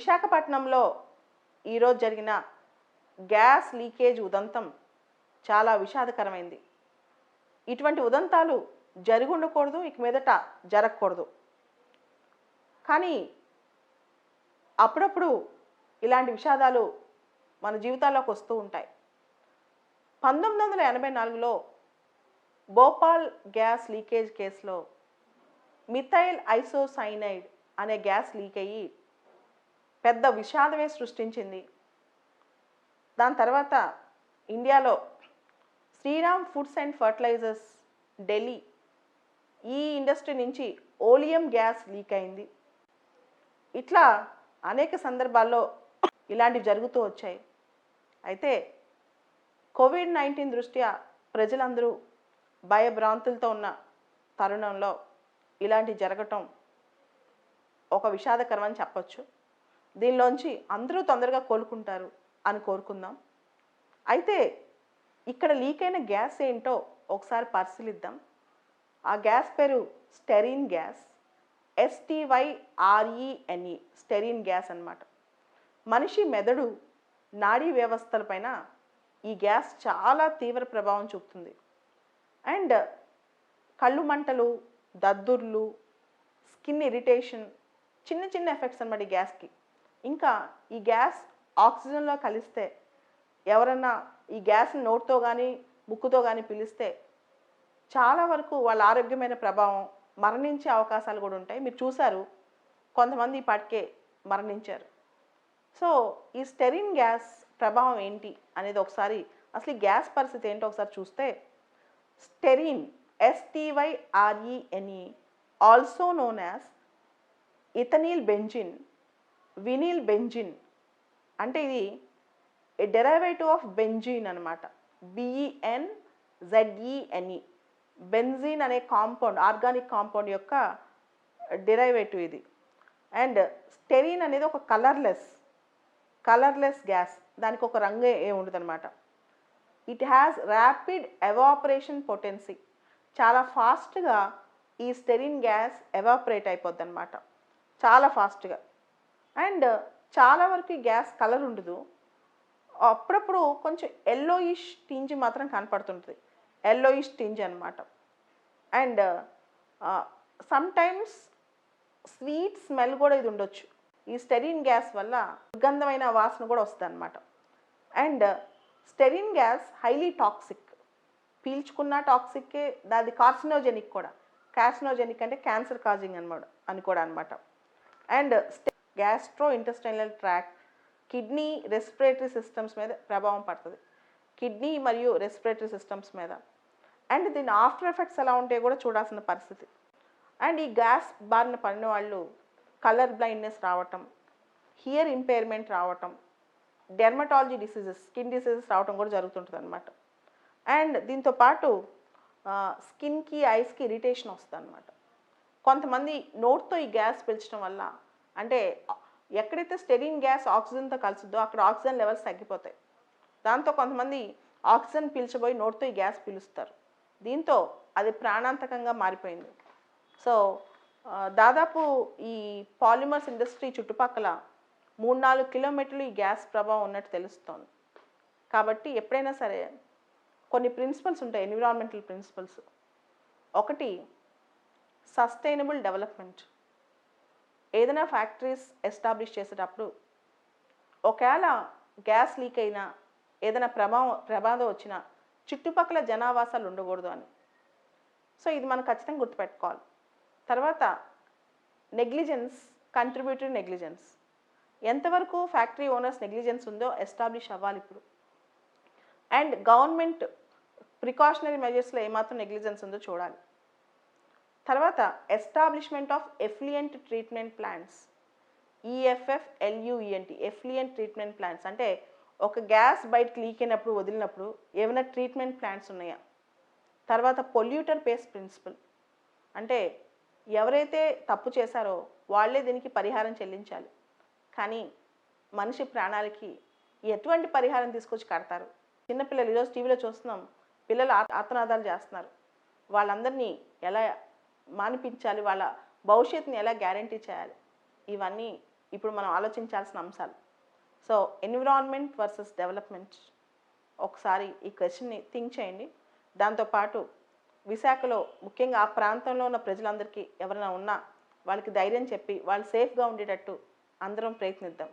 విశాఖపట్నంలో ఈరోజు జరిగిన గ్యాస్ లీకేజ్ ఉదంతం చాలా విషాదకరమైంది. ఇటువంటి ఉదంతాలు జరిగి ఉండకూడదు ఇక మీదట జరగకూడదు. కానీ అప్పుడప్పుడు ఇలాంటి విషాదాలు మన జీవితాల్లోకి వస్తూ ఉంటాయి. పంతొమ్మిది వందల ఎనభై నాలుగులో భోపాల్ గ్యాస్ లీకేజ్ కేసులో మిథైల్ ఐసోసైనైడ్ అనే గ్యాస్ లీక్ అయ్యి పెద్ద విషాదమే సృష్టించింది. దాని తర్వాత ఇండియాలో Shriram foods and fertilisers Delhi ఈ ఇండస్ట్రీ నుంచి ఓలియం గ్యాస్ లీక్ అయింది. ఇట్లా అనేక సందర్భాల్లో ఇలాంటివి జరుగుతూ వచ్చాయి. అయితే కోవిడ్ నైన్టీన్ దృష్ట్యా ప్రజలందరూ భయభ్రాంతులతో ఉన్న తరుణంలో ఇలాంటి జరగటం ఒక విషాదకరం అని చెప్పొచ్చు. దీనిలోంచి అందరూ తొందరగా కోలుకుంటారు అని కోరుకుందాం. అయితే ఇక్కడ లీక్ అయిన గ్యాస్ ఏంటో ఒకసారి పరిశీలిద్దాం. ఆ గ్యాస్ పేరు స్టెరిన్ గ్యాస్ ఎస్టీవైఆర్ఈఎన్ఈ స్టెరిన్ గ్యాస్ అనమాట మనిషి మెదడు నాడీ వ్యవస్థలపైన ఈ గ్యాస్ చాలా తీవ్ర ప్రభావం చూపుతుంది. అండ్ కళ్ళు మంటలు దద్దుర్లు స్కిన్ ఇరిటేషన్ చిన్న చిన్న ఎఫెక్ట్స్ అనమాట ఈ గ్యాస్కి. ఇంకా ఈ గ్యాస్ ఆక్సిజన్లో కలిస్తే ఎవరన్నా ఈ గ్యాస్ నోట్తో కానీ ముక్కుతో కానీ పిలిస్తే చాలా వరకు వాళ్ళ ఆరోగ్యమైన ప్రభావం మరణించే అవకాశాలు కూడా ఉంటాయి. మీరు చూశారు కొంతమంది ఇప్పటికే పాటికే మరణించారు. సో ఈ స్టెరిన్ గ్యాస్ ప్రభావం ఏంటి అనేది ఒకసారి అసలు ఈ గ్యాస్ పరిస్థితి ఏంటో ఒకసారి చూస్తే styrene ఎస్టీవైఆర్ఈఎన్ఈ also known as ఇథనీల్ benzene Vinil benzene. అంటే ఇది డెరైవేటివ్ ఆఫ్ బెంజీన్ అనమాట బిఈఎన్ జెడ్ఈఎన్ఈ బెంజీన్ అనే కాంపౌండ్ ఆర్గానిక్ కాంపౌండ్ యొక్క డెరైవేటివ్ ఇది. అండ్ స్టెరిన్ అనేది ఒక కలర్లెస్ కలర్లెస్ గ్యాస్. దానికి ఒక రంగు ఏ ఉండదనమాట it has rapid evaporation potency చాలా ఫాస్ట్గా ఈ స్టెరిన్ గ్యాస్ ఎవాపరేట్ అయిపోద్ది అనమాట చాలా ఫాస్ట్గా. అండ్ చాలా వరకు గ్యాస్ కలర్ ఉండదు. అప్పుడప్పుడు కొంచెం ఎల్లోయిష్ టింజ్ మాత్రం కనపడుతుంటుంది. ఎల్లోయిష్ టింజ్ అనమాట అండ్ సమ్టైమ్స్ స్వీట్ స్మెల్ కూడా ఇది ఉండొచ్చు. ఈ స్టెరిన్ గ్యాస్ వల్ల దుర్గంధమైన వాసన కూడా వస్తుంది అనమాట and styrene gas highly toxic పీల్చుకున్న టాక్సిక్కే దాది కార్సినోజెనిక్ కూడా. కార్సినోజెనిక్ అంటే క్యాన్సర్ కాజింగ్ అనమాట అని కూడా అనమాట and gastrointestinal tract kidney respiratory systems మీద ప్రభావం పడుతుంది. కిడ్నీ మరియు రెస్పిరేటరీ సిస్టమ్స్ మీద. అండ్ దీని ఆఫ్టర్ ఎఫెక్ట్స్ ఎలా ఉంటాయో కూడా చూడాల్సిన పరిస్థితి. అండ్ ఈ గ్యాస్ బారిన పడిన వాళ్ళు కలర్ బ్లైండ్నెస్ రావటం హియర్ ఇంపైర్మెంట్ రావటం డెర్మటాలజీ డిసీజెస్ స్కిన్ డిసీజెస్ రావటం కూడా జరుగుతుంటుంది అనమాట అండ్ దీంతో పాటు స్కిన్కి ఐస్కి ఇరిటేషన్ వస్తుంది అనమాట కొంతమంది నోట్తో ఈ గ్యాస్ పీల్చడం వల్ల అంటే ఎక్కడైతే స్టెరిన్ గ్యాస్ ఆక్సిజన్తో కలుస్తుందో అక్కడ ఆక్సిజన్ లెవెల్స్ తగ్గిపోతాయి. దాంతో కొంతమంది ఆక్సిజన్ పీల్చబోయి నోట్తో ఈ గ్యాస్ పీలుస్తారు. దీంతో అది ప్రాణాంతకంగా మారిపోయింది. సో దాదాపు ఈ పాలిమర్స్ ఇండస్ట్రీ చుట్టుపక్కల మూడు నాలుగు కిలోమీటర్లు ఈ గ్యాస్ ప్రభావం ఉన్నట్టు తెలుస్తోంది. కాబట్టి ఎప్పుడైనా సరే కొన్ని ప్రిన్సిపల్స్ ఉంటాయి ఎన్విరాన్మెంటల్ ప్రిన్సిపల్స్. ఒకటి సస్టైనబుల్ డెవలప్మెంట్. ఏదైనా ఫ్యాక్టరీస్ ఎస్టాబ్లిష్ చేసేటప్పుడు ఒకవేళ గ్యాస్ లీక్ అయినా ఏదైనా ప్రమాదం ప్రమాదం వచ్చినా చుట్టుపక్కల జనావాసాలు ఉండకూడదు అని. సో ఇది మనం ఖచ్చితంగా గుర్తుపెట్టుకోవాలి. తర్వాత నెగ్లిజెన్స్ కంట్రిబ్యూటరీ నెగ్లిజెన్స్. ఎంతవరకు ఫ్యాక్టరీ ఓనర్స్ నెగ్లిజెన్స్ ఉందో ఎస్టాబ్లిష్ అవ్వాలి ఇప్పుడు. అండ్ గవర్నమెంట్ ప్రికాషనరీ మెజర్స్లో ఏమాత్రం నెగ్లిజెన్స్ ఉందో చూడాలి. తర్వాత establishment of effluent treatment plants EFF LUENT effluent treatment plants అంటే ఒక గ్యాస్ బయటకు లీక్ అయినప్పుడు వదిలినప్పుడు ఏమైనా ట్రీట్మెంట్ ప్లాంట్స్ ఉన్నాయా? తర్వాత పొల్యూటర్ పేస్ ప్రిన్సిపల్ అంటే ఎవరైతే తప్పు చేశారో వాళ్ళే దీనికి పరిహారం చెల్లించాలి. కానీ మనిషి ప్రాణాలకి ఎటువంటి పరిహారం తీసుకొచ్చి కడతారు? చిన్నపిల్లలు ఈరోజు టీవీలో చూస్తున్నాం పిల్లలు ఆత్మనాదాలు చేస్తున్నారు. వాళ్ళందరినీ ఎలా మానిపించాలి వాళ్ళ భవిష్యత్తుని ఎలా గ్యారంటీ చేయాలి. ఇవన్నీ ఇప్పుడు మనం ఆలోచించాల్సిన అంశాలు. So environment versus development. ఒకసారి ఈ క్వశ్చన్ని థింక్ చేయండి. దాంతోపాటు విశాఖలో ముఖ్యంగా ఆ ప్రాంతంలో ఉన్న ప్రజలందరికీ ఎవరైనా ఉన్నా వాళ్ళకి ధైర్యం చెప్పి వాళ్ళు సేఫ్గా ఉండేటట్టు అందరం ప్రయత్నిద్దాం.